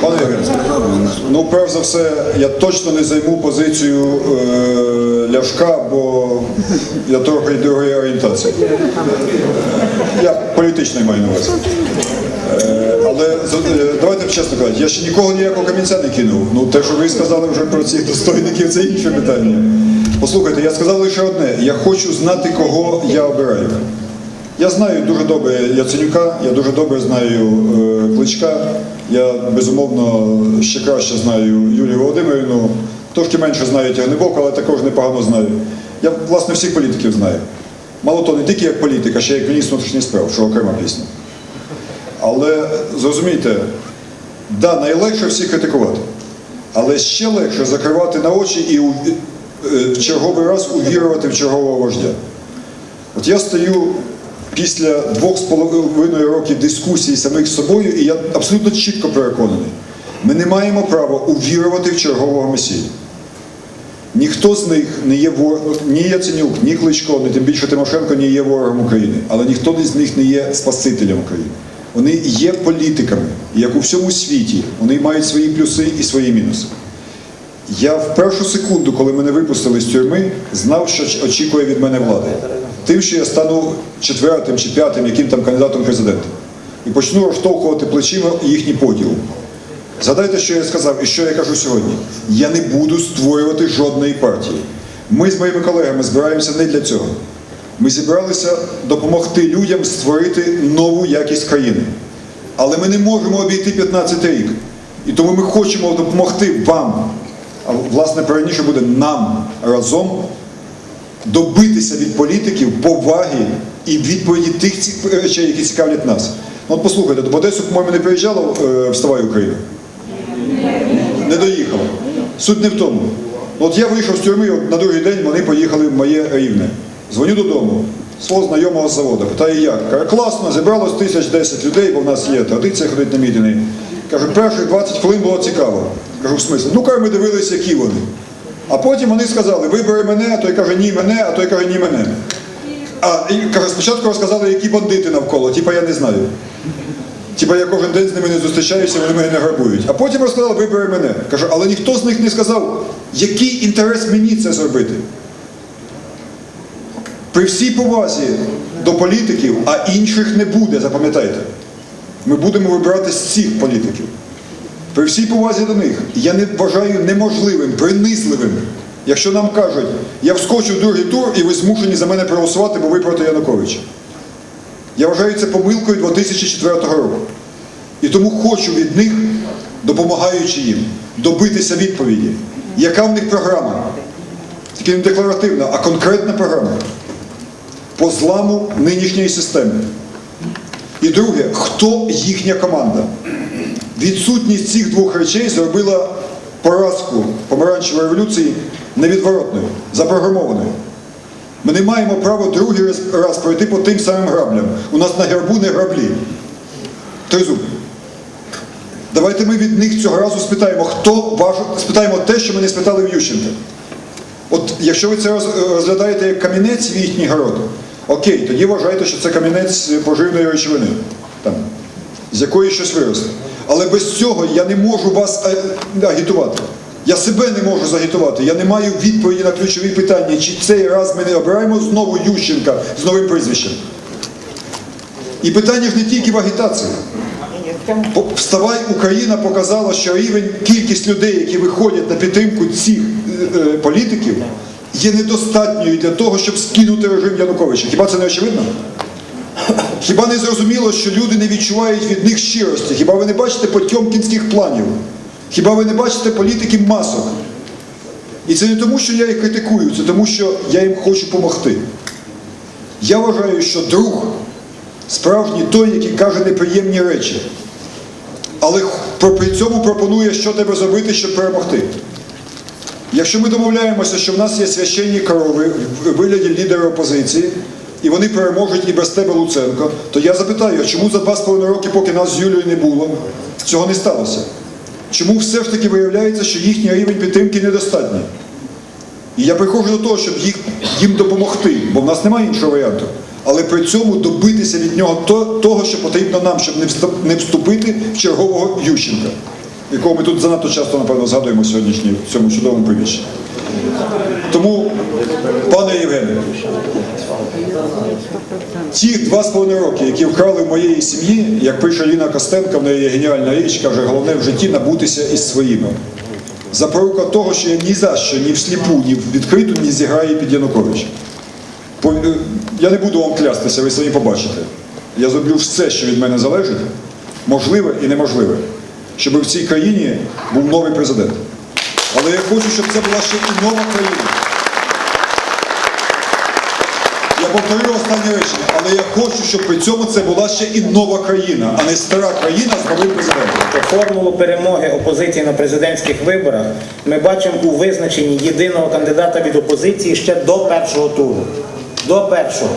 Пане Євгене, ну перш за все, я точно не займу позицію е, Ляшка, бо я трохи другої орієнтації. Я політичний маю на увазі. Е, але е, давайте чесно кажучи, я ще нікого ніякого камінця не кинув. Ну те, що ви сказали вже про цих достойників, це інше питання. Послухайте, я сказав лише одне: я хочу знати, кого я обираю. Я знаю дуже добре Яценюка, я дуже добре знаю е, Кличка, я безумовно ще краще знаю Юлію Володимирівну, трошки менше знаю Тягнебок, але також непогано знаю. Я власне всіх політиків знаю. Мало того, не тільки як політик, а ще як міністр внутрішніх справ, що окрема пісня. Але зрозумійте, да, найлегше всіх критикувати, але ще легше закривати на очі і у- е, в черговий раз увірувати в чергового вождя. От я стою після двох з половиною років дискусії самих з собою, і я абсолютно чітко переконаний, ми не маємо права увірувати в чергового месію. Ніхто з них не є ворогом, ні Яценюк, ні Кличко, ні тим більше Тимошенко не є ворогом України, але ніхто з них не є спасителем України. Вони є політиками, як у всьому світі, вони мають свої плюси і свої мінуси. Я в першу секунду, коли мене випустили з тюрми, знав, що очікує від мене влада. Тим, що я стану четвертим чи п'ятим, яким там кандидатом президента. І почну розштовхувати плечима їхній поділ. Згадайте, що я сказав і що я кажу сьогодні. Я не буду створювати жодної партії. Ми з моїми колегами збираємося не для цього. Ми зібралися допомогти людям створити нову якість країни. Але ми не можемо обійти 15 рік. І тому ми хочемо допомогти вам, а власне правильніше буде нам разом добитися від політиків поваги і відповіді тих речей, які цікавлять нас. Ну, От послухайте, в Одесу, по-моєму, не приїжджало е, «Вставай Україна? Не доїхало. Суть не в тому. От я вийшов з тюрми, на другий день вони поїхали в моє рівне. Дзвоню додому, свого знайомого з заводу. Питаю, як? Каже, класно, зібралось тисяч десять людей, бо в нас є традиція ходити на мітинги. Кажу, перших 20 хвилин було цікаво. Кажу, в смислі? Ну, каже, ми дивилися, які вони. А потім вони сказали, вибери мене, а той каже, ні мене, а той каже, ні мене. А і каже, спочатку розказали, які бандити навколо, типа я не знаю. Типа я кожен день з ними не зустрічаюся, вони мене не грабують. А потім розказали, вибери мене. Кажу, але ніхто з них не сказав, який інтерес мені це зробити. При всій повазі до політиків, а інших не буде, запам'ятайте. Ми будемо вибирати з цих політиків. При всій повазі до них, я не вважаю неможливим, принизливим, якщо нам кажуть, я вскочу в другий тур і ви змушені за мене проголосувати, бо ви проти Януковича. Я вважаю це помилкою 2004 року. І тому хочу від них, допомагаючи їм, добитися відповіді, яка в них програма. Тільки не декларативна, а конкретна програма по зламу нинішньої системи. І друге, хто їхня команда? Відсутність цих двох речей зробила поразку помаранчевої революції невідворотною, запрограмованою. Ми не маємо права другий раз, пройти по тим самим граблям. У нас на гербу не граблі. Тризуб. Давайте ми від них цього разу спитаємо, хто важу, спитаємо те, що ми не спитали в Ющенка. От якщо ви це розглядаєте як камінець в їхній город, окей, тоді вважайте, що це камінець поживної речовини, там, з якої щось виросте. Але без цього я не можу вас е, агітувати. Я себе не можу загітувати. Я не маю відповіді на ключові питання, чи цей раз ми не обираємо знову Ющенка з новим прізвищем. І питання ж не тільки в агітації. Вставай Україна показала, що рівень кількість людей, які виходять на підтримку цих е, е, політиків, є недостатньою для того, щоб скинути режим Януковича. Хіба це не очевидно? Хіба не зрозуміло, що люди не відчувають від них щирості? Хіба ви не бачите потьомкінських планів? Хіба ви не бачите політиків масок? І це не тому, що я їх критикую, це тому, що я їм хочу допомогти. Я вважаю, що друг справжній той, який каже неприємні речі, але при цьому пропонує, що треба зробити, щоб перемогти. Якщо ми домовляємося, що в нас є священні корови в вигляді лідера опозиції, і вони переможуть і без тебе Луценко, то я запитаю, чому за два з половиною роки, поки нас з Юлією не було, цього не сталося? Чому все ж таки виявляється, що їхній рівень підтримки недостатній? І я приходжу до того, щоб їх, їм допомогти, бо в нас немає іншого варіанту. Але при цьому добитися від нього то- того, що потрібно нам, щоб не вступити в чергового Ющенка, якого ми тут занадто часто, напевно, згадуємо сьогоднішній в цьому чудовому приміщенні. Тому, пане Євгене, ті два з половиною роки, які вкрали в моєї сім'ї, як пише Ліна Костенко, в неї є геніальна річ, каже, головне в житті набутися із своїми. Запорука того, що я ні за що, ні всліпу, ні в відкриту не зіграю під Януковича. Е, Я не буду вам клястися, ви самі побачите. Я зроблю все, що від мене залежить, можливе і неможливе, щоб в цій країні був новий президент. Але я хочу, щоб це була ще і нова країна. Я повторю останнє речення, але я хочу, щоб при цьому це була ще і нова країна, а не стара країна з новим президентом. Формулу перемоги опозиції на президентських виборах ми бачимо у визначенні єдиного кандидата від опозиції ще до першого туру. До першого.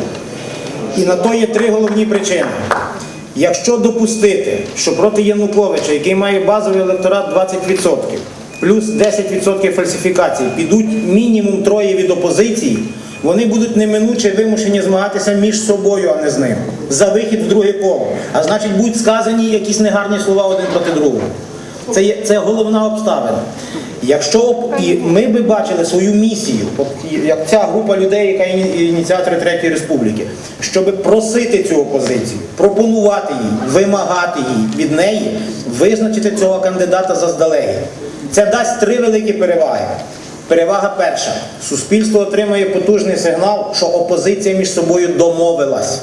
І на то є три головні причини. Якщо допустити, що проти Януковича, який має базовий електорат 20%, плюс 10% фальсифікацій, підуть мінімум троє від опозиції, вони будуть неминуче вимушені змагатися між собою, а не з ним, за вихід в друге коло. А значить, будуть сказані якісь негарні слова один проти другого. Це, є, це головна обставина. Якщо і ми би бачили свою місію, як ця група людей, яка іні- ініціатори Третьої Республіки, щоб просити цю опозицію, пропонувати їй, вимагати їй від неї, визначити цього кандидата заздалегідь. Це дасть три великі переваги. Перевага перша: суспільство отримає потужний сигнал, що опозиція між собою домовилась.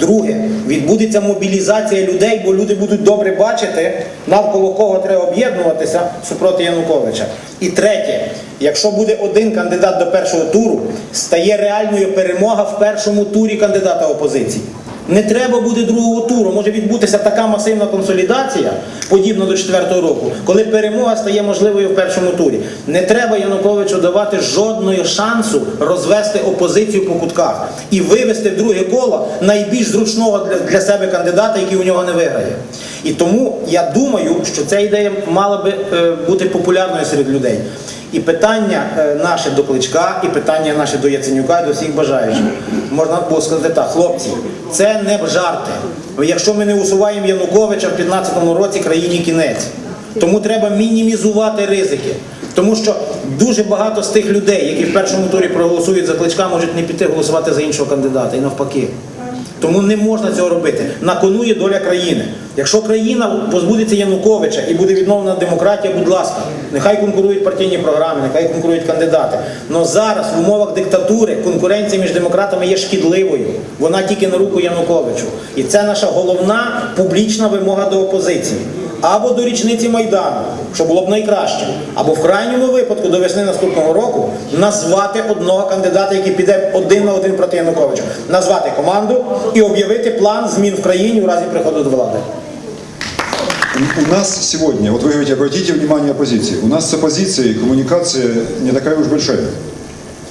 Друге, відбудеться мобілізація людей, бо люди будуть добре бачити, навколо кого треба об'єднуватися супроти Януковича. І третє, якщо буде один кандидат до першого туру, стає реальною перемога в першому турі кандидата опозиції. Не треба буде другого туру. Може відбутися така масивна консолідація, подібна до четвертого року, коли перемога стає можливою в першому турі. Не треба Януковичу давати жодного шансу розвести опозицію по кутках і вивести в друге коло найбільш зручного для, для себе кандидата, який у нього не виграє. І тому я думаю, що ця ідея мала би е, бути популярною серед людей. І питання е, наше до Кличка, і питання наше до Яценюка, і до всіх бажаючих. Можна було сказати так, хлопці, це не жарти. Якщо ми не усуваємо Януковича в 2015 році, країні кінець. Тому треба мінімізувати ризики. Тому що дуже багато з тих людей, які в першому турі проголосують за кличка, можуть не піти голосувати за іншого кандидата і навпаки. Тому не можна цього робити. На кону є доля країни. Якщо країна позбудеться Януковича і буде відновлена демократія, будь ласка, нехай конкурують партійні програми, нехай конкурують кандидати. Але зараз в умовах диктатури конкуренція між демократами є шкідливою. Вона тільки на руку Януковичу. І це наша головна публічна вимога до опозиції Або до річниці Майдану, що було б найкраще, або в крайньому випадку до весни наступного року назвати одного кандидата, який піде один на один проти Януковича, назвати команду і об'явити план змін в країні у разі приходу до влади. У нас сегодня, вот вы говорите, обратите внимание оппозиции. У нас с оппозицией коммуникация не такая уж большая.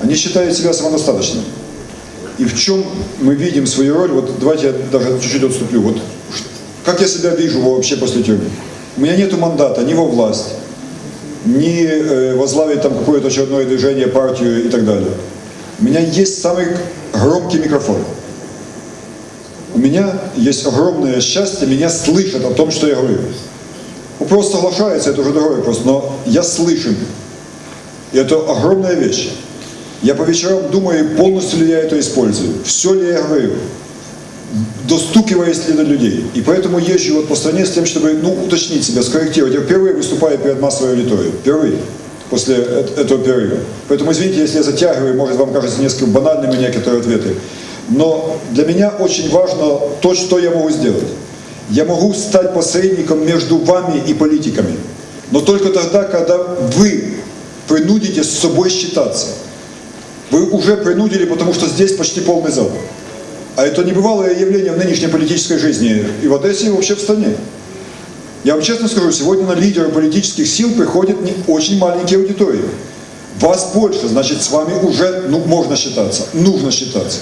Они считают себя самодостаточными. И в чем мы видим свою роль, вот давайте я даже чуть-чуть отступлю. Вот ш- как я себя вижу вообще после тюрьмы? У меня нет мандата ни во власть, ни э, возглавить там какое-то очередное движение, партию и так далее. У меня есть самый громкий микрофон. У меня есть огромное счастье, меня слышат о том, что я говорю. Вопрос соглашается, это уже другой вопрос, но я слышен. И это огромная вещь. Я по вечерам думаю, полностью ли я это использую, все ли я говорю, достукиваясь ли до людей. И поэтому езжу вот по стране с тем, чтобы ну, уточнить себя, скорректировать. Я впервые выступаю перед массовой аудиторией. Впервые. После этого перерыва. Поэтому извините, если я затягиваю, может вам кажется несколько банальными некоторые ответы. Но для меня очень важно то, что я могу сделать. Я могу стать посредником между вами и политиками. Но только тогда, когда вы принудите с собой считаться. Вы уже принудили, потому что здесь почти полный зал. А это небывалое явление в нынешней политической жизни и в Одессе, и вообще в стране. Я вам честно скажу, сегодня на лидеры политических сил приходят не очень маленькие аудитории. Вас больше, значит, с вами уже ну, можно считаться, нужно считаться.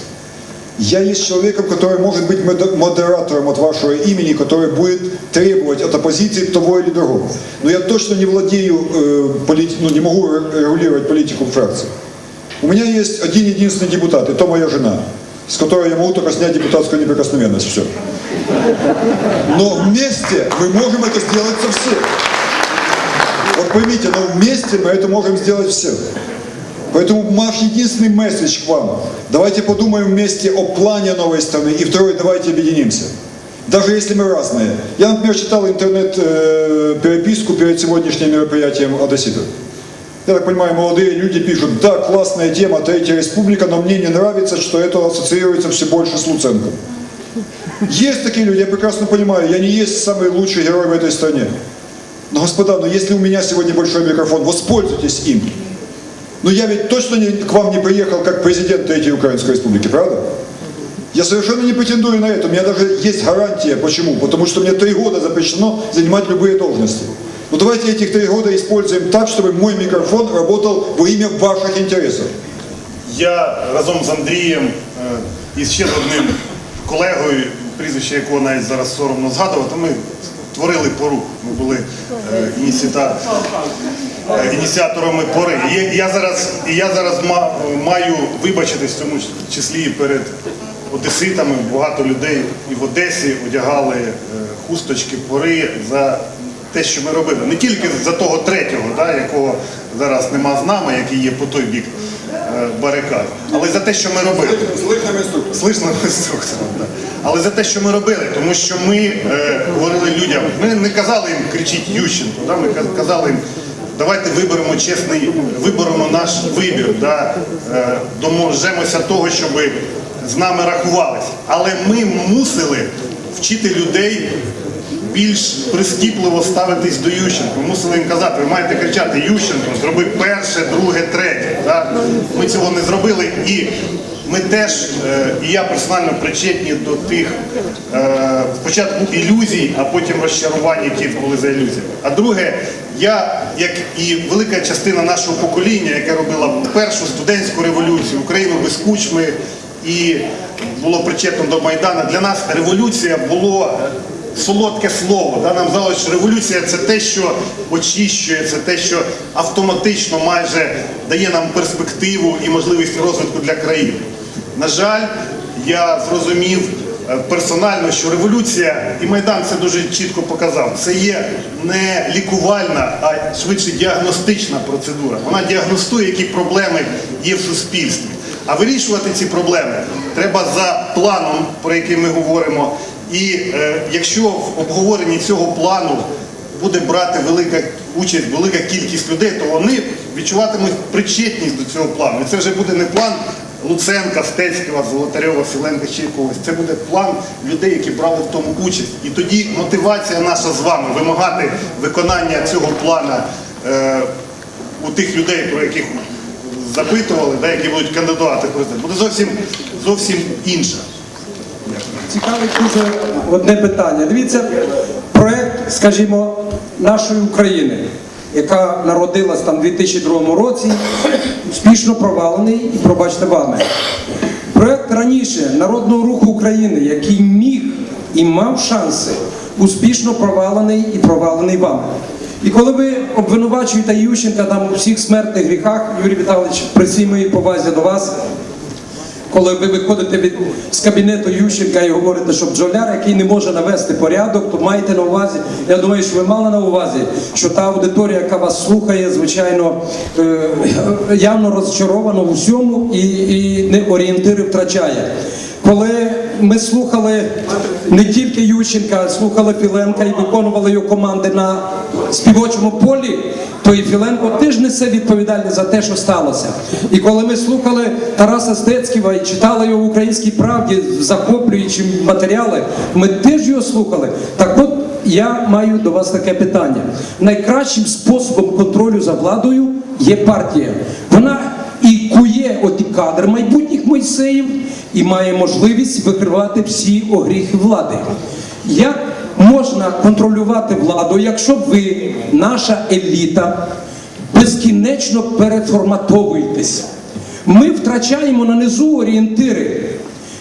Я есть человеком, который может быть модер- модератором от вашего имени, который будет требовать от оппозиции того или другого. Но я точно не владею, э, полит- ну, не могу ре- регулировать политику фракции. У меня есть один единственный депутат, и то моя жена, с которой я могу только снять депутатскую неприкосновенность. Все. Но вместе мы можем это сделать со всех. Вот поймите, но вместе мы это можем сделать все. Поэтому наш единственный месседж к вам. Давайте подумаем вместе о плане новой страны. И второе, давайте объединимся. Даже если мы разные. Я, например, читал интернет-переписку перед сегодняшним мероприятием одесситов. Я так понимаю, молодые люди пишут, да, классная тема, Третья Республика, но мне не нравится, что это ассоциируется все больше с Луценко. Есть такие люди, я прекрасно понимаю, я не есть самый лучший герой в этой стране. Но, господа, но если у меня сегодня большой микрофон, воспользуйтесь им. Но я ведь точно не, к вам не приехал как президент Третьей Украинской Республики, правда? Я совершенно не претендую на это. У меня даже есть гарантия. Почему? Потому что мне три года запрещено занимать любые должности. Но давайте этих три года используем так, чтобы мой микрофон работал во имя ваших интересов. Я разом з Андрієм е, і ще з одним колегою, прізвище якого навіть зараз соромно згадувати, ми творили пору. Ми були е, е, ініціаторами пори. І я- зараз, я зараз ма- маю вибачитись в цьому числі перед одеситами. Багато людей і в Одесі одягали е, хусточки пори за те, що ми робили. Не тільки за того третього, да, якого зараз нема з нами, який є по той бік е, барикад, але за те, що ми робили. Слышно інструктором, да. Але за те, що ми робили, тому що ми е, говорили людям, ми не казали їм кричіть Ющенко, да, ми казали їм, давайте виберемо чесний, виберемо наш вибір, да, е, доможемося того, щоб з нами рахувалися. Але ми мусили вчити людей більш прискіпливо ставитись до Ющенка. Ми мусили їм казати, ви маєте кричати Ющенко, зроби перше, друге, третє. Так? Ми цього не зробили і ми теж, е, і я персонально причетні до тих е, спочатку ілюзій, а потім розчарувань, які були за ілюзіями. А друге, я, як і велика частина нашого покоління, яке робила першу студентську революцію, Україну без кучми і було причетно до Майдана, для нас революція було солодке слово. Да? Нам здалося, що революція це те, що очищує, це те, що автоматично майже дає нам перспективу і можливість розвитку для країни. На жаль, я зрозумів е, персонально, що революція і Майдан це дуже чітко показав. Це є не лікувальна, а швидше діагностична процедура. Вона діагностує, які проблеми є в суспільстві. А вирішувати ці проблеми треба за планом, про який ми говоримо. І е, якщо в обговоренні цього плану буде брати велика участь, велика кількість людей, то вони відчуватимуть причетність до цього плану. І це вже буде не план Луценка, Стецького, Золотарьова, Філенка чи якогось. Це буде план людей, які брали в тому участь. І тоді мотивація наша з вами вимагати виконання цього плана е, у тих людей, про яких запитували, да, які будуть кандидати буде зовсім, зовсім інша. Цікавить дуже одне питання. Дивіться, проект, скажімо, нашої України, яка народилась там у 2002 році, успішно провалений і пробачте вами. Проект раніше Народного руху України, який міг і мав шанси, успішно провалений і провалений вами. І коли ви обвинувачуєте Ющенка там у всіх смертних гріхах, Юрій Віталійович, при всій моїй повазі до вас, коли ви виходите від з кабінету Ющенка і говорите, що бджоляр, який не може навести порядок, то майте на увазі. Я думаю, що ви мали на увазі, що та аудиторія, яка вас слухає, звичайно, е, явно розчарована в усьому і, і не орієнтири втрачає. Коли ми слухали не тільки Ющенка, слухали Філенка і виконували його команди на співочому полі, то і Філенко теж несе відповідальність за те, що сталося. І коли ми слухали Тараса Стецького і читали його в українській правді, захоплюючи матеріали, ми теж його слухали. Так от я маю до вас таке питання. Найкращим способом контролю за владою є партія. Вона і кує оті кадри майбутніх Мойсеїв і має можливість викривати всі огріхи влади. Як можна контролювати владу, якщо ви, наша еліта, безкінечно переформатовуєтесь? Ми втрачаємо на низу орієнтири.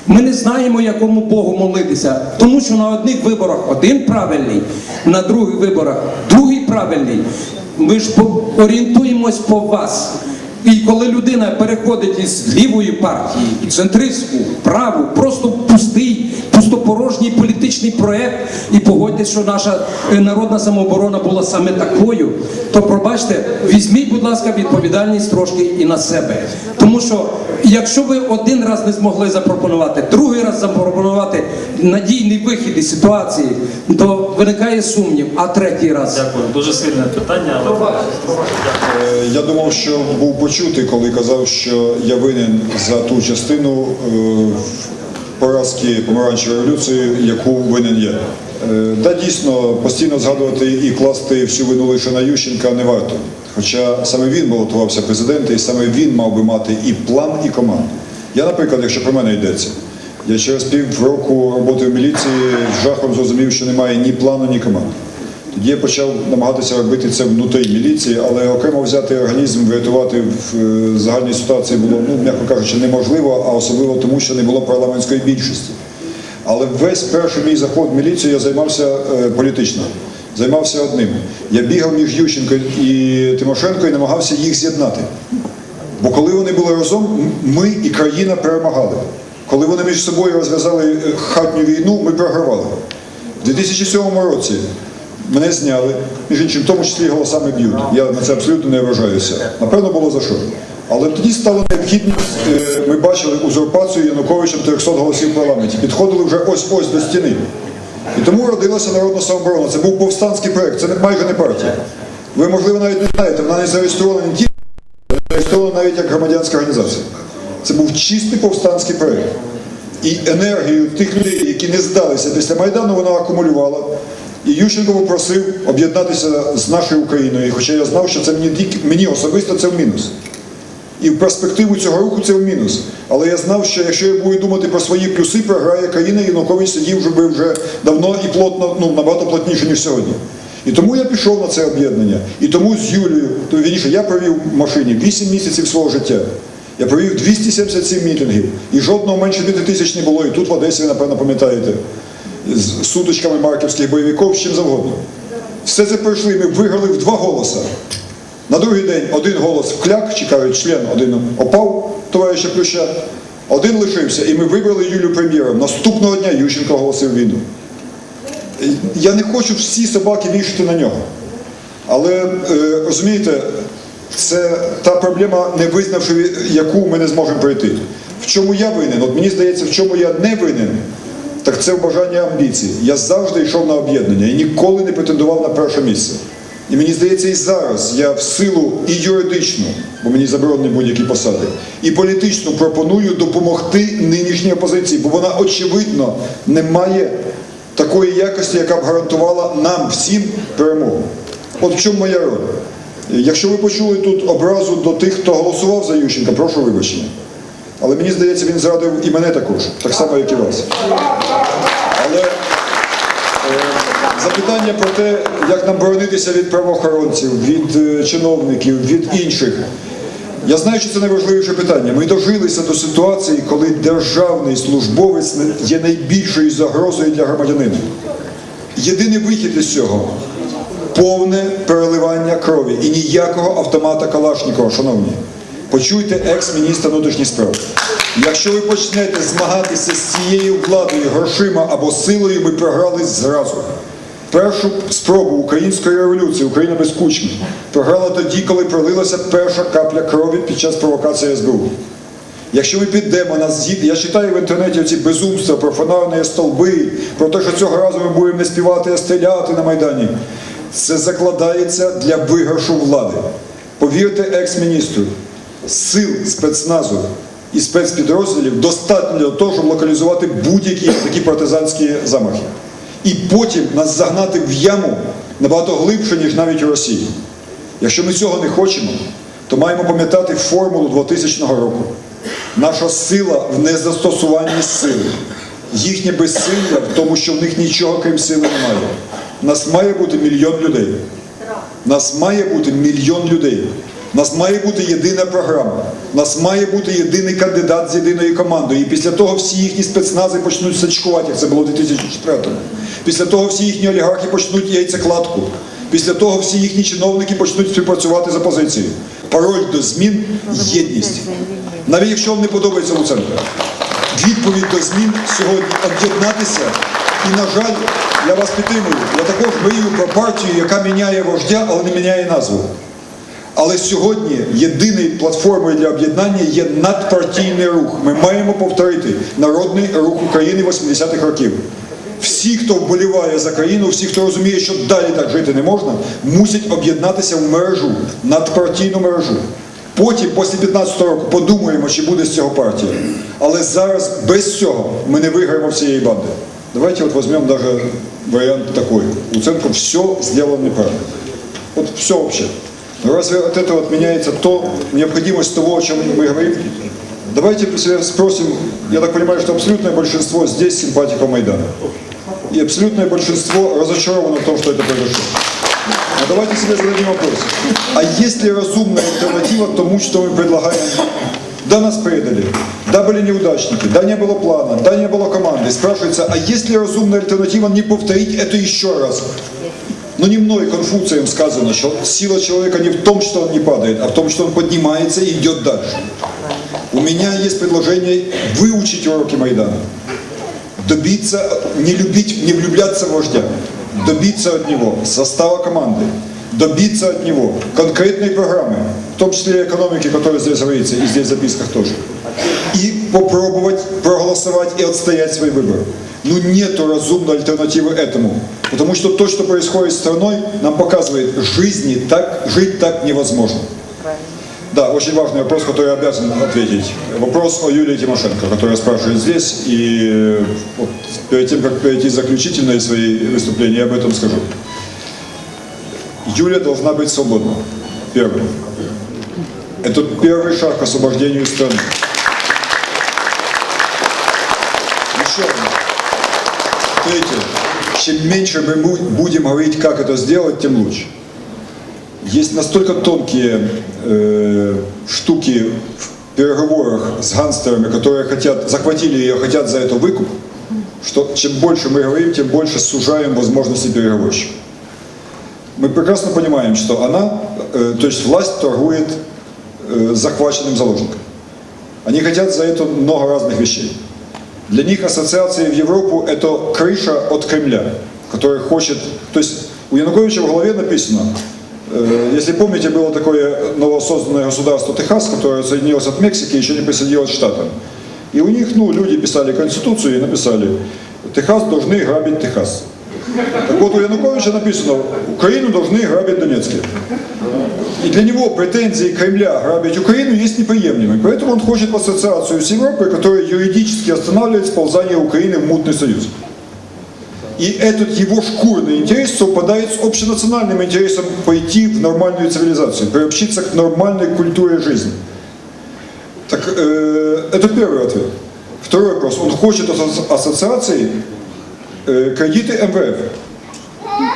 Ми не знаємо, якому Богу молитися, тому що на одних виборах один правильний, на других виборах другий правильний. Ми ж орієнтуємось по вас. І коли людина переходить із лівої партії, в центристську, праву, просто в пустопорожній політичний проект, і погодьтесь, що наша е, народна самооборона була саме такою, то пробачте, візьміть, будь ласка, відповідальність трошки і на себе. Тому що якщо ви один раз не змогли запропонувати, другий раз запропонувати надійний вихід із ситуації, то виникає сумнів, а третій раз. Дякую. Дуже сильне питання, але Е, Я думав, що був почутий, коли казав, що я винен за ту частину е, поразки помаранчевої революції, яку винен. Е, Та дійсно постійно згадувати і класти всю вину лише на Ющенка не варто. Хоча саме він балотувався президентом, і саме він мав би мати і план, і команду. Я, наприклад, якщо про мене йдеться, я через півроку роботи в міліції жахом зрозумів, що немає ні плану, ні команди. Тоді я почав намагатися робити це внутрі міліції, але окремо взяти організм, врятувати в е, загальній ситуації було, ну, м'яко кажучи, неможливо, а особливо тому, що не було парламентської більшості. Але весь перший мій заход в міліцію я займався е, політично. Займався одним. Я бігав між Ющенко і Тимошенко і намагався їх з'єднати. Бо коли вони були разом, ми і країна перемагали. Коли вони між собою розв'язали е, хатню війну, ми програвали. У 2007 році мене зняли, між іншим, в тому числі голосами б'ють. Я на це абсолютно не вважаюся. Напевно, було за що. Але тоді стало необхідність, е, ми бачили узурпацію Януковичем 300 голосів в парламенті. Підходили вже ось-ось до стіни. І тому родилася народна самооборона. Це був повстанський проект, це майже не партія. Ви, можливо, навіть не знаєте, вона не зареєстрована не тільки зареєстрована навіть як громадянська організація. Це був чистий повстанський проєкт. І енергію тих людей, які не здалися після Майдану, вона акумулювала. І Ющенко попросив об'єднатися з нашою Україною, хоча я знав, що це мені, мені особисто це в мінус. І в перспективу цього руху це в мінус. Але я знав, що якщо я буду думати про свої плюси, програє країна, і Янукович сидів би вже давно і плотно, ну набагато плотніше, ніж сьогодні. І тому я пішов на це об'єднання. І тому з Юлією, то вірніше, я провів в машині 8 місяців свого життя. Я провів 277 мітингів, і жодного менше 5 тисяч не було. І тут в Одесі, напевно, пам'ятаєте, з сутичками марківських бойовиків, з чим завгодно. Все це пройшли, ми виграли в два голоса. На другий день один голос вкляк, чекають член, один опав, товариша Плюща, один лишився, і ми вибрали Юлію прем'єром. Наступного дня Ющенко оголосив війну. Я не хочу всі собаки вішати на нього. Але е, розумієте, це та проблема, не визнавши, яку ми не зможемо пройти. В чому я винен? От мені здається, в чому я не винен, так це в бажанні амбіцій. Я завжди йшов на об'єднання і ніколи не претендував на перше місце. І мені здається, і зараз я в силу і юридичну, бо мені заборонені будь-які посади, і політичну пропоную допомогти нинішній опозиції, бо вона очевидно не має такої якості, яка б гарантувала нам всім перемогу. От в чому моя роль. Якщо ви почули тут образу до тих, хто голосував за Ющенка, прошу вибачення. Але мені здається, він зрадив і мене також, так само, як і вас. Але е, запитання про те, як нам боронитися від правоохоронців, від е, чиновників, від інших. Я знаю, що це найважливіше питання. Ми дожилися до ситуації, коли державний службовець є найбільшою загрозою для громадянина. Єдиний вихід із цього повне переливання крові і ніякого автомата Калашникова, шановні. Почуйте екс-міністра внутрішніх справ. Якщо ви почнете змагатися з цією владою грошима або силою, ми програли зразу. Першу спробу української революції, Україна без кучми, програла тоді, коли пролилася перша капля крові під час провокації СБУ. Якщо ми підемо на з'їд, я читаю в інтернеті ці безумства про фонарні столби, про те, що цього разу ми будемо не співати, а стріляти на Майдані. Це закладається для виграшу влади. Повірте екс-міністру, сил спецназу і спецпідрозділів достатньо для того, щоб локалізувати будь-які такі партизанські замахи. І потім нас загнати в яму набагато глибше, ніж навіть у Росії. Якщо ми цього не хочемо, то маємо пам'ятати формулу 2000 року. Наша сила в незастосуванні сили. Їхнє безсилля в тому, що в них нічого крім сили немає. Нас має бути мільйон людей. Нас має бути мільйон людей. У нас має бути єдина програма. У нас має бути єдиний кандидат з єдиною командою. І після того всі їхні спецнази почнуть сачкувати, як це було в 2004-му. Після того всі їхні олігархи почнуть яйцекладку. Після того всі їхні чиновники почнуть співпрацювати з опозицією. Пароль до змін єдність. Навіть якщо вам не подобається Луценко. Відповідь до змін сьогодні об'єднатися. І, на жаль, я вас підтримую. Я також мрію про партію, яка міняє вождя, але не міняє назву. Але сьогодні єдиною платформою для об'єднання є надпартійний рух. Ми маємо повторити народний рух України 80-х років. Всі, хто вболіває за країну, всі, хто розуміє, що далі так жити не можна, мусять об'єднатися в мережу, надпартійну мережу. Потім, після 15 року, подумаємо, чи буде з цього партія. Але зараз без цього ми не виграємо всієї банди. Давайте вот возьмем даже вариант такой. Луценко все сделал неправильно. Вот все вообще. Но разве от этого отменяется то, необходимость того, о чем мы говорим? Давайте себя спросим, я так понимаю, что абсолютное большинство здесь симпатиков Майдана. И абсолютное большинство разочаровано в том, что это произошло. Но давайте себе зададим вопрос. А есть ли разумная альтернатива тому, что мы предлагаем? Да, нас предали, да, были неудачники, да, не было плана, да, не было команды. Спрашивается, а есть ли разумная альтернатива не повторить это еще раз? Но не мной, Конфуцием сказано, что сила человека не в том, что он не падает, а в том, что он поднимается и идет дальше. У меня есть предложение выучить уроки Майдана. Добиться, не любить, не влюбляться в вождя. Добиться от него состава команды. Добиться от него конкретной программы, в том числе и экономики, которая здесь говорится, и здесь в записках тоже. Попробовать проголосовать и отстоять свой выбор. Ну нету разумной альтернативы этому. Потому что то, что происходит с страной, нам показывает, жизни так, жить так невозможно. Да, очень важный вопрос, который я обязан ответить. Вопрос о Юлии Тимошенко, которая спрашивает здесь. И э, вот перед тем, как перейти к заключительной своей выступления, я об этом скажу. Юлия должна быть свободна. Первое. Это первый шаг к освобождению страны. Одно. Третье. Чем меньше мы бу- будем говорить, как это сделать, тем лучше. Есть настолько тонкие э, штуки в переговорах с гангстерами, которые хотят, захватили ее, хотят за это выкуп, что чем больше мы говорим, тем больше сужаем возможности переговорщика. Мы прекрасно понимаем, что она, э, то есть власть торгует э, захваченным заложником. Они хотят за это много разных вещей. Для них ассоциации в Европу – это крыша от Кремля, который хочет... То есть у Януковича в голове написано, э, если помните, было такое новосозданное государство Техас, которое отсоединилось от Мексики и еще не присоединилось к Штатам. И у них, ну, люди писали Конституцию и написали, Техас должны грабить Техас. Так вот, у Януковича написано, Украину должны грабить Донецкий. И для него претензии Кремля грабить Украину есть неприемлемы. Поэтому он хочет в ассоциацию с Европой, которая юридически останавливает сползание Украины в мутный союз. И этот его шкурный интерес совпадает с общенациональным интересом пойти в нормальную цивилизацию, приобщиться к нормальной культуре жизни. Так э, это первый ответ. Второй вопрос. Он хочет от ас- ассоциации э, кредиты МВФ.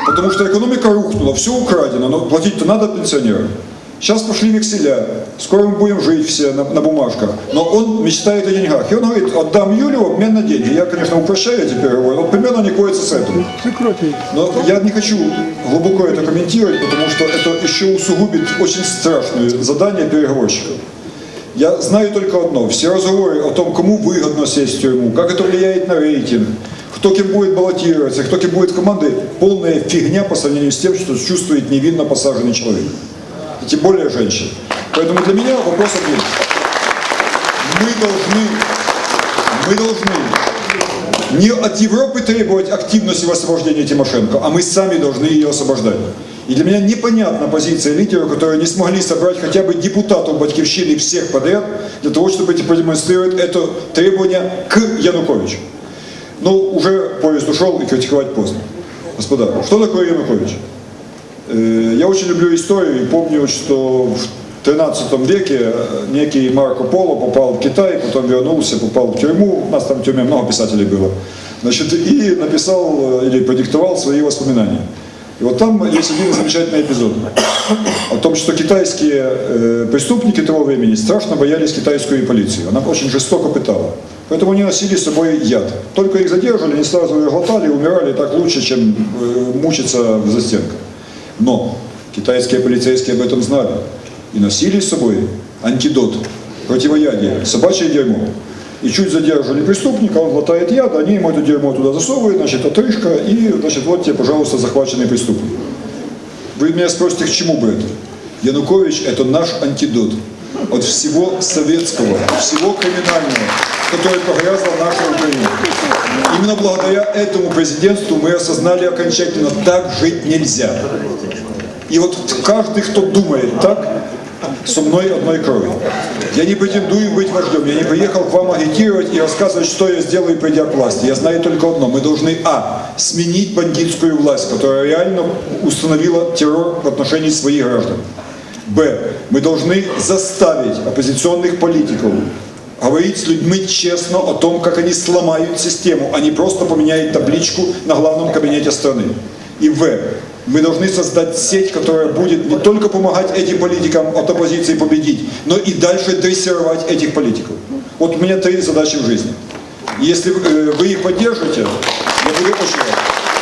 Потому что экономика рухнула, все украдено, но платить-то надо пенсионерам. Сейчас пошли векселя, скоро мы будем жить все на, на бумажках. Но он мечтает о деньгах. И он говорит, отдам Юлю в обмен на деньги. Я, конечно, упрощаю эти переговоры, вот примерно не коется с этим. Но я не хочу глубоко это комментировать, потому что это еще усугубит очень страшное задание переговорщиков. Я знаю только одно. Все разговоры о том, кому выгодно сесть в тюрьму, как это влияет на рейтинг, кто кем будет баллотироваться, кто кем будет в команды, полная фигня по сравнению с тем, что чувствует невинно посаженный человек. И тем более женщина. Поэтому для меня вопрос один. Мы должны, мы должны не от Европы требовать активности в освобождении Тимошенко, а мы сами должны ее освобождать. И для меня непонятна позиция лидеров, которые не смогли собрать хотя бы депутатов Батьковщины всех подряд, для того, чтобы продемонстрировать это требование к Януковичу. Но уже поезд ушел и критиковать поздно. Господа, что такое Янукович? Э, Я очень люблю историю и помню, что в 13 веке э, некий Марко Поло попал в Китай, потом вернулся, попал в тюрьму, у нас там в тюрьме много писателей было, значит, и написал э, или продиктовал свои воспоминания. И вот там есть один замечательный эпизод о том, что китайские э, преступники того времени страшно боялись китайскую полицию. Она очень жестоко пытала. Поэтому они носили с собой яд. Только их задерживали, они сразу ее глотали и умирали так лучше, чем э, мучиться в застенках. Но китайские полицейские об этом знали и носили с собой антидот, противоядие, собачье дерьмо. И чуть задерживали преступника, он глотает яд, они ему это дерьмо туда засовывают, значит, отрыжка, и, значит, вот тебе, пожалуйста, захваченный преступник. Вы меня спросите, к чему бы это? Янукович – это наш антидот от всего советского, всего криминального, которое погрязла наша Украина. Именно благодаря этому президентству мы осознали окончательно, так жить нельзя. И вот каждый, кто думает так, со мной одной крови. Я не претендую быть вождем, я не приехал к вам агитировать и рассказывать, что я сделаю, придя к власти. Я знаю только одно, мы должны, а, сменить бандитскую власть, которая реально установила террор в отношении своих граждан. Б, мы должны заставить оппозиционных политиков говорить с людьми честно о том, как они сломают систему, а не просто поменяют табличку на главном кабинете страны. И В, мы должны создать сеть, которая будет не только помогать этим политикам от оппозиции победить, но и дальше дрессировать этих политиков. Вот у меня три задачи в жизни. Если э, вы их поддержите, я буду очень рад.